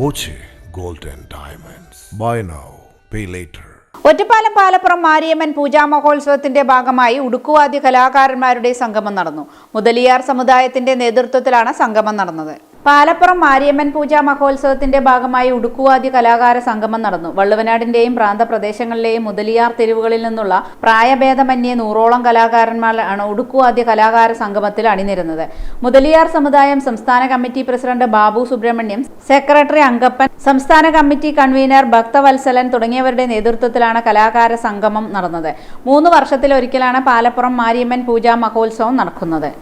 Boche golden diamonds. Buy now pay later Ottappalam Palappuram Mariamman puja മഹോത്സവത്തിന്റെ ഭാഗമായി ഉടുക്കുവാദി കലാകാരന്മാരുടെ സംഗമം നടന്നു. മുതലിയാർ സമുദായത്തിന്റെ നേതൃത്വത്തിലാണ് സംഗമം നടന്നത്. പാലപ്പുറം മാരിയമ്മൻ പൂജാ മഹോത്സവത്തിന്റെ ഭാഗമായി ഉടുക്കുവാദ്യ കലാകാര സംഗമം നടന്നു. വള്ളുവനാടിന്റെയും പ്രാന്തപ്രദേശങ്ങളിലെയും മുതലിയാർ തെരുവുകളിൽ നിന്നുള്ള പ്രായഭേദമന്യേ നൂറോളം കലാകാരന്മാരാണ് ഉടുക്കുവാദ്യ കലാകാര സംഗമത്തിൽ അണിനിരുന്നത്. മുതലിയാർ സമുദായം സംസ്ഥാന committee president Babu Subramaniam secretary Angappan സംസ്ഥാന കമ്മിറ്റി കൺവീനർ ഭക്തവത്സലൻ തുടങ്ങിയവരുടെ നേതൃത്വത്തിലാണ് കലാകാര സംഗമം നടന്നത്. മൂന്ന് വർഷത്തിലൊരിക്കലാണ് പാലപ്പുറം മാരിയമ്മൻ പൂജാ മഹോത്സവം നടക്കുന്നത്.